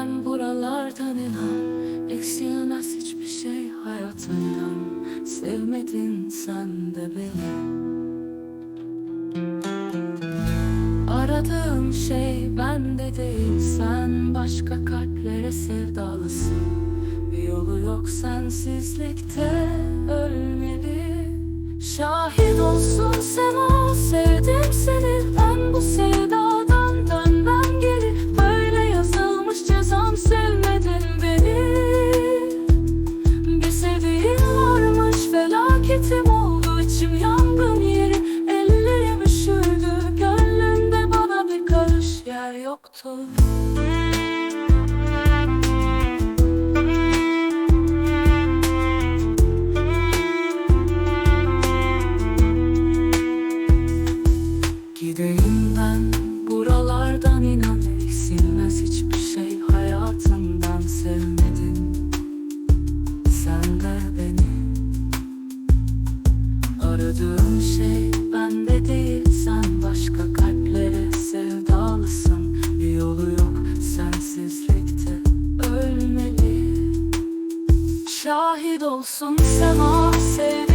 ben buralardan inan. Eksilmez hiçbir şey hayatından Sevmedin sen de beni. Aradığım şey bende değil. Sen başka kalplere sevdalısın. Bir yolu yok sensizlikte. Ölmeli Şahit olsun sema sevdim seni. Ben bu sevdadan yoktu. Gideyim ben buralardan inan Eksilmez hiçbir şey hayatından sevmedin Sen de beni Aradığım şey Şahit olsun sema sevdim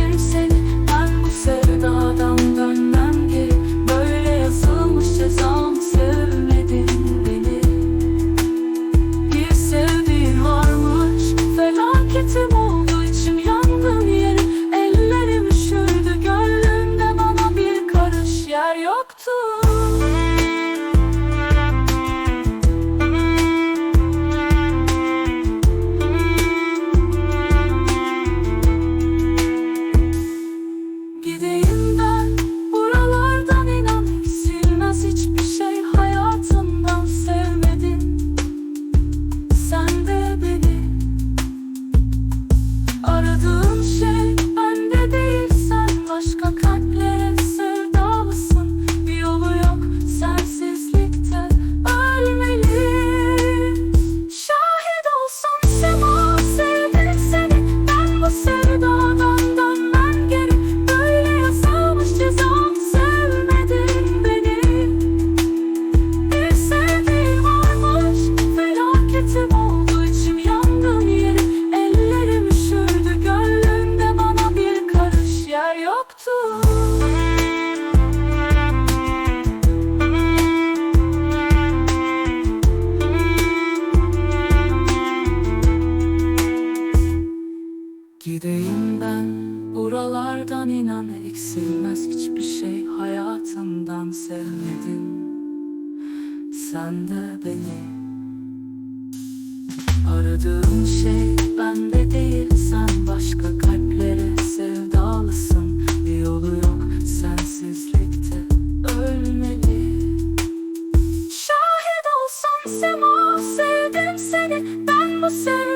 ben Buralardan inan eksilmez hiçbir şey Hayatımdan sevmedin Sen de beni. Aradığım şey bende değil Sen başka kalplere sevdalısın. Bir yolu yok sensizlikte ölmeli. Şahit olsam Sema sevdim seni. Ben bu sevdim